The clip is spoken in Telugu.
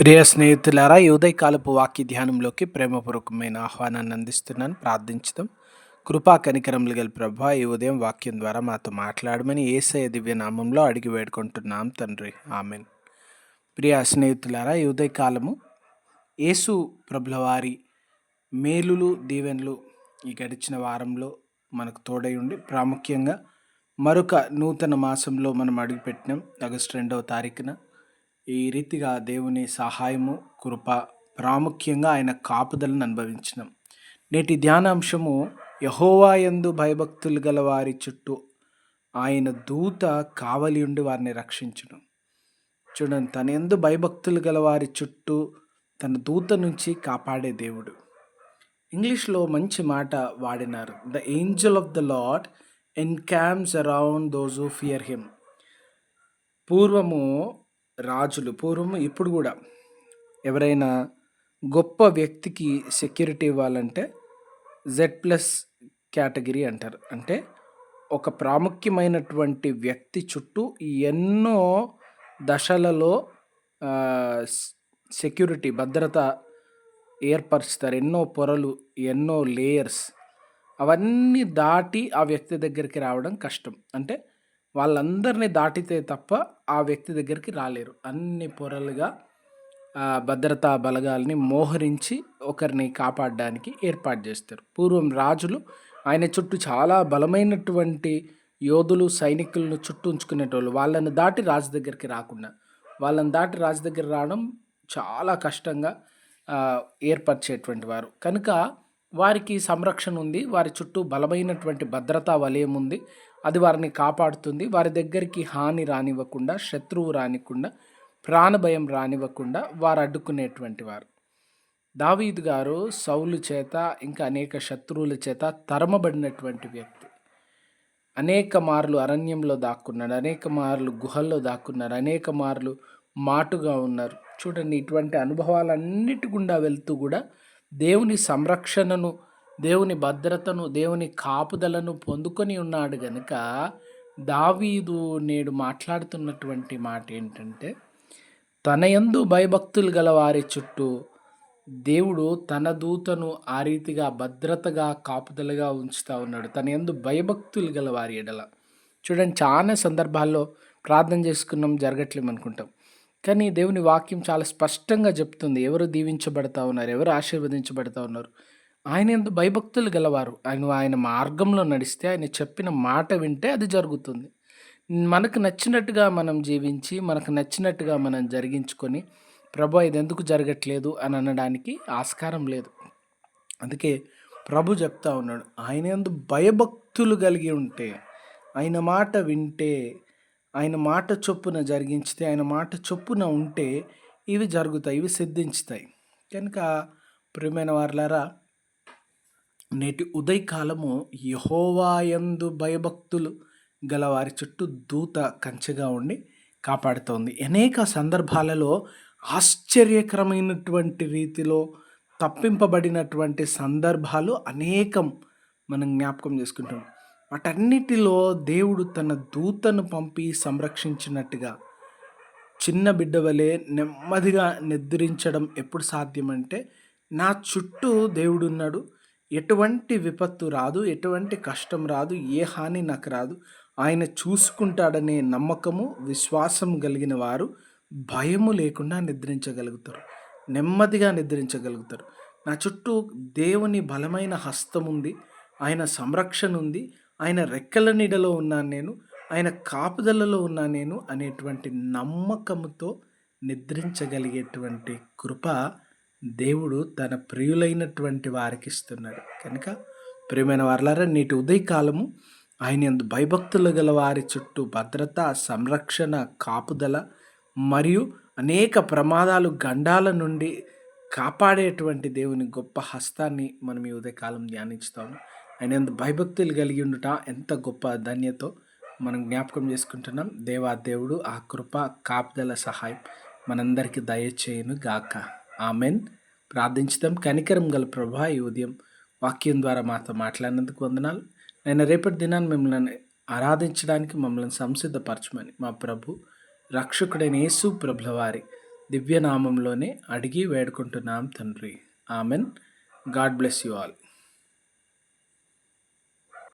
ప్రియ స్నేహితులారా ఉదయకాలపు వాక్య ధ్యానంలోకి ప్రేమపూర్వకమైన ఆహ్వానాన్ని అందిస్తున్నాను. ప్రార్థించుదాం. కృపా కనికరములు గల ప్రభా ఈ ఉదయం వాక్యం ద్వారా మాతో మాట్లాడమని ఏసయ దివ్య నామంలో అడిగి వేడుకుంటున్నాం తండ్రి. ఆమెన్. ప్రియ స్నేహితులారా ఈ ఉదయకాలము యేసు ప్రభులవారి మేలులు దీవెనలు ఈ గడిచిన వారంలో మనకు తోడై ఉండి ప్రాముఖ్యంగా మరొక నూతన మాసంలో మనం అడుగుపెట్టినాం. ఆగస్టు రెండవ తారీఖున ఈ రీతిగా దేవుని సహాయము కృప ప్రాముఖ్యంగా ఆయన కాపుదలను అనుభవించినాం. నేటి ధ్యానాంశము యహోవా ఎందు భయభక్తులు గల వారి చుట్టూ ఆయన దూత కావలి ఉండి వారిని రక్షించడం చూడండి తన ఎందు భయభక్తులు గల వారి చుట్టూ తన దూత నుంచి కాపాడే దేవుడు. ఇంగ్లీష్లో మంచి మాట వాడినారు. The angel of the Lord encamps around those who fear him. పూర్వము రాజులు పూర్వం ఇప్పుడు కూడా ఎవరైనా గొప్ప వ్యక్తికి సెక్యూరిటీ ఇవ్వాలంటే జెడ్ ప్లస్ కేటగిరీ అంటారు. అంటే ఒక ప్రాముఖ్యమైనటువంటి వ్యక్తి చుట్టూ ఎన్నో దశలలో సెక్యూరిటీ భద్రత ఏర్పరుస్తారు. ఎన్నో పొరలు ఎన్నో లేయర్స్ అవన్నీ దాటి ఆ వ్యక్తి దగ్గరికి రావడం కష్టం. అంటే వాళ్ళందరినీ దాటితే తప్ప ఆ వ్యక్తి దగ్గరికి రాలేరు. అన్ని పొరలుగా భద్రతా బలగాల్ని మోహరించి ఒకరిని కాపాడడానికి ఏర్పాటు చేస్తారు. పూర్వం రాజులు ఆయన చుట్టూ చాలా బలమైనటువంటి యోధులు సైనికులను చుట్టూ ఉంచుకునేటోళ్ళు. వాళ్ళని దాటి రాజు దగ్గరికి రాకుండా వాళ్ళని దాటి రాజు దగ్గర రావడం చాలా కష్టంగా ఏర్పరిచేటువంటి వారు. కనుక వారికి సంరక్షణ ఉంది వారి చుట్టూ బలమైనటువంటి భద్రతా వలయం ఉంది. అది వారిని కాపాడుతుంది. వారి దగ్గరికి హాని రానివ్వకుండా శత్రువు రానికుండా ప్రాణభయం రానివ్వకుండా వారు అడ్డుకునేటువంటి వారు. దావీద్ గారు సౌలు చేత ఇంకా అనేక శత్రువుల చేత తరమబడినటువంటి వ్యక్తి. అనేక మార్లు అరణ్యంలో దాక్కున్నాడు అనేక మార్లు గుహల్లో దాక్కున్నారు అనేక మార్లు మాటుగా ఉన్నారు. చూడండి ఇటువంటి అనుభవాలన్నిటి గుండా వెళ్తూ కూడా దేవుని సంరక్షణను దేవుని భద్రతను దేవుని కాపుదలను పొందుకొని ఉన్నాడు గనుక దావీదు నేడు మాట్లాడుతున్నటువంటి మాట ఏంటంటే తన యందు భయభక్తులు గల వారి చుట్టూ దేవుడు తన దూతను ఆ రీతిగా భద్రతగా కాపుదలగా ఉంచుతూ ఉన్నాడు. తన యందు భయభక్తులు గల వారి ఎడల. చూడండి చాలా సందర్భాల్లో ప్రార్థన చేసుకున్నాం జరగట్లేము అనుకుంటాం. కానీ దేవుని వాక్యం చాలా స్పష్టంగా చెప్తుంది. ఎవరు దీవించబడతా ఉన్నారు? ఎవరు ఆశీర్వదించబడతా ఉన్నారు? ఆయన ఎందు భయభక్తులు గలవారు. ఆయన ఆయన మార్గంలో నడిస్తే ఆయన చెప్పిన మాట వింటే అది జరుగుతుంది. మనకు నచ్చినట్టుగా మనం జీవించి మనకు నచ్చినట్టుగా మనం జరిగించుకొని ప్రభు ఇది ఎందుకు జరగట్లేదు అని అనడానికి ఆస్కారం లేదు. అందుకే ప్రభు చెప్తా ఉన్నాడు ఆయన ఎందు భయభక్తులు కలిగి ఉంటే ఆయన మాట వింటే ఆయన మాట చొప్పున జరిగించితే ఆయన మాట చొప్పున ఉంటే ఇవి జరుగుతాయి ఇవి సిద్ధించుతాయి. కనుక ప్రియమైన వారులారా నేటి ఉదయకాలము యహోవాయందు భయభక్తులు గల వారి చుట్టూ దూత కంచెగా ఉండి కాపాడుతోంది. అనేక సందర్భాలలో ఆశ్చర్యకరమైనటువంటి రీతిలో తప్పింపబడినటువంటి సందర్భాలు అనేకం మనం జ్ఞాపకం చేసుకుంటాం. వాటన్నిటిలో దేవుడు తన దూతను పంపి సంరక్షించినట్టుగా చిన్న బిడ్డ వలె నెమ్మదిగా నిద్రించడం ఎప్పుడు సాధ్యమంటే నా చుట్టూ దేవుడున్నాడు ఎటువంటి విపత్తు రాదు ఎటువంటి కష్టం రాదు ఏ హాని నాకు రాదు. ఆయన చూసుకుంటాడనే నమ్మకము విశ్వాసం కలిగిన వారు భయము లేకుండా నిద్రించగలుగుతారు. నెమ్మదిగా నిద్రించగలుగుతారు. నా చుట్టూ దేవుని బలమైన హస్తం ఉంది ఆయన సంరక్షణ ఉంది ఆయన రెక్కల నీడలో ఉన్నాను నేను ఆయన కాపుదలలో ఉన్నా నేను అనేటువంటి నమ్మకంతో నిద్రించగలిగేటువంటి కృప దేవుడు తన ప్రియులైనటువంటి వారికి ఇస్తున్నాడు కనుక ప్రియమైన వారులారా నేటి ఉదయకాలము ఆయన ఎందు భయభక్తులు గల వారి చుట్టూ భద్రత సంరక్షణ కాపుదల మరియు అనేక ప్రమాదాలు గండాల నుండి కాపాడేటువంటి దేవుని గొప్ప హస్తాన్ని మనం ఈ ఉదయకాలం ధ్యానించుతాము. ఆయన యందు భయభక్తులు కలిగి ఉండుట ఎంత గొప్ప ధన్యతో మనం జ్ఞాపకం చేసుకుంటున్నాం. దేవా దేవుడు ఆ కృప కాపుదల సహాయం మనందరికీ దయచేయను గాక ఆమెన్. ప్రార్థించుదాం. కనికరం గల ప్రభా ఈ ఉదయం వాక్యం ద్వారా మాతో మాట్లాడినందుకు వందనాలు. నేను రేపటి దినాన్ని మిమ్మల్ని ఆరాధించడానికి మమ్మల్ని సంసిద్ధపరచమని మా ప్రభు రక్షకుడైన యేసు ప్రభుల వారి దివ్యనామంలోనే అడిగి వేడుకుంటున్నాం తండ్రి. Amen. God bless you all.